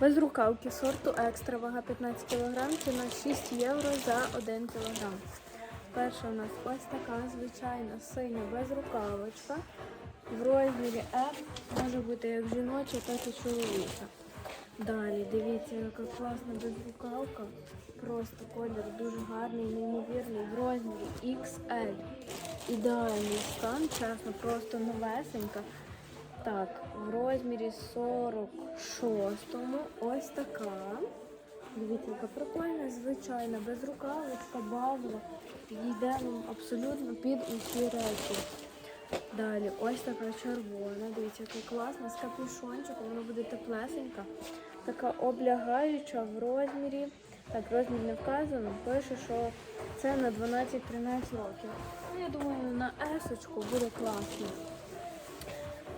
Без рукавки сорту екстра, вага 15 кг, ціна 6 євро за 1 кг. Перша у нас ось така звичайна синя безрукавочка. В розмірі F може бути як жіноча, так і чоловіча. Далі, дивіться, яка класна безрукавка. Просто колір дуже гарний, неймовірний. В розмірі XL. Ідеальний стан, чесно, просто новесенька. Так, в розмірі 46-му ось така. Дивіться, яка прикольна, звичайна, безрукавочка, бавла. Йде вам абсолютно під усі речі. Далі, ось така червона. Дивіться, яка класна, з капюшончиком, вона буде теплесенька. Така облягаюча в розмірі. Так, розмір не вказано. Пише, що це на 12-13 років. Ну, я думаю, на есочку буде класно.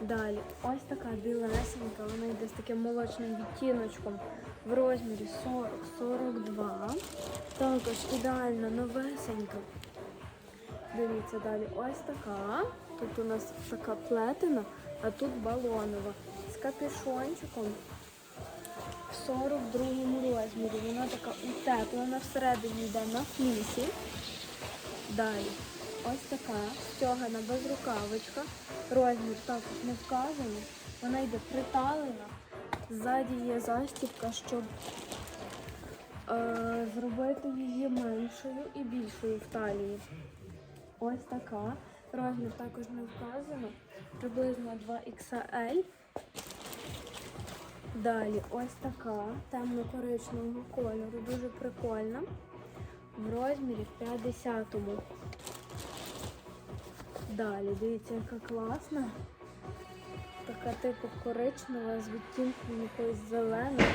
Далі, ось така білесенька, вона йде з таким молочним відтіночком в розмірі 40-42. Також ідеально новесенька. Дивіться далі, ось така. Тут у нас така плетена, а тут балонова. З капюшончиком в 42 розмірі. Вона така утеплена, всередині йде на флісі. Далі. Ось така стягана безрукавочка. Розмір також не вказаний. Вона йде приталена. Ззаді є застібка, щоб е, зробити її меншою і більшою в талії. Ось така. Розмір також не вказано. Приблизно 2XL. Далі ось така темно-коричневого кольору. Дуже прикольна. В розмірі 50-му. Далі, дивіться, яка класна. Така типу коричнева з відтінком якоїсь зеленої.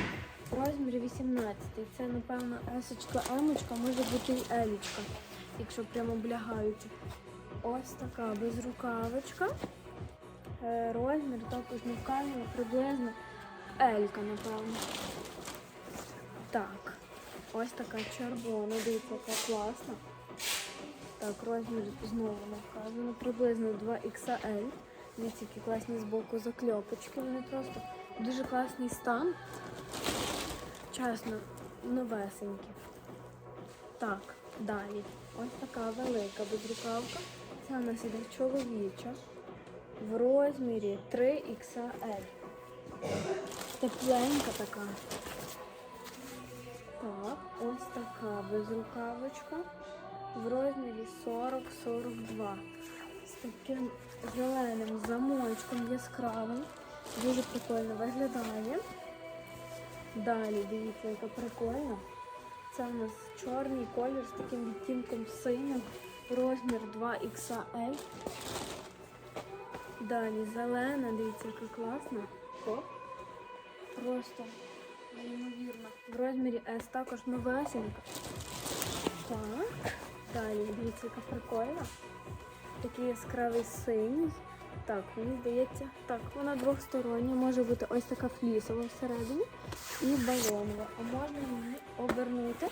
В розмірі 18. Це, напевно, есочка, емочка, може бути і елічка, якщо прямо облягаючи. Ось така безрукавочка. Е, Розмір також не вказано, приблизно Елька, напевно. Так, ось така червона, дивіться, яка класна. Так, розмір знову не вказано. Приблизно 2XL. Дивіться, які класні з боку закльопочки. Вони просто дуже класний стан. Чесно, новесенькі. Так, далі. Ось така велика безрукавка. Це у нас іде чоловіча. В розмірі 3XL. Тепленька така. Так, ось така безрукавочка в розмірі 40-42. З таким зеленим замочком яскравим. Дуже прикольно виглядає. Далі, дивіться, яка прикольна. Це у нас чорний колір з таким відтінком синім. Розмір 2XL. Далі зелена, дивіться, яка класна. Хоп. Просто неймовірно. В розмірі S також новесенька. Далі, дивіться, яка прикольна. Такий яскравий синій. Так, мені здається, так, вона двохстороння, може бути ось така флісова всередині і балонова. А можна її обернути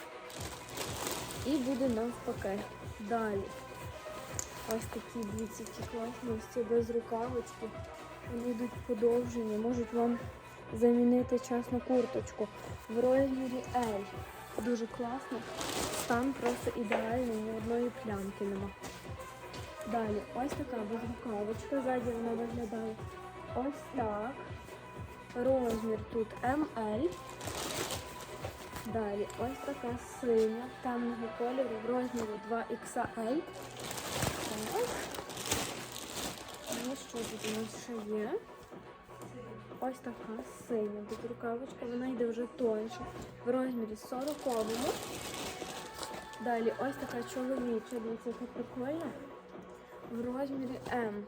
і буде навпаки. Далі. Ось такі дивіться, класні ось ці без рукавочки. Вони йдуть подовжені, можуть вам замінити часну курточку. В розмірі L. Дуже класно. Стан просто ідеальний, ні одної плямки нема. Далі, ось така безрукавочка, ззаді вона виглядає ось так. Розмір тут ML. Далі ось така синя темного кольору в розмірі 2XL. Так. Ну що тут у нас ще є? Ось така синя безрукавочка, вона йде вже тоньше. В розмірі 40 Далі ось така чоловіча, дивіться, яка прикольна. В розмірі М.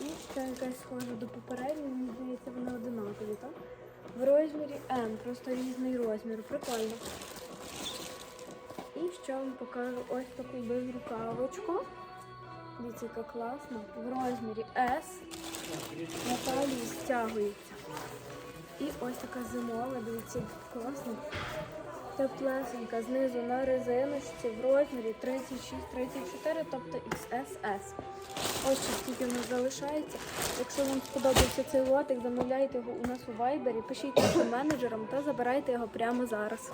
І ще якась схожа до попередньої, мені здається, вони одинакові, так? В розмірі М, просто різний розмір. Прикольно. І ще вам покажу ось таку безрукавочку. Дивіться, яка класна. В розмірі S. На стягується. І ось така зимова, дивіться, класна. Теплесенька знизу на резиночці в розмірі 36-34, тобто XSS. Ось що скільки в нас залишається. Якщо вам сподобався цей лотик, замовляйте його у нас у Viber, пишіть менеджерам та забирайте його прямо зараз.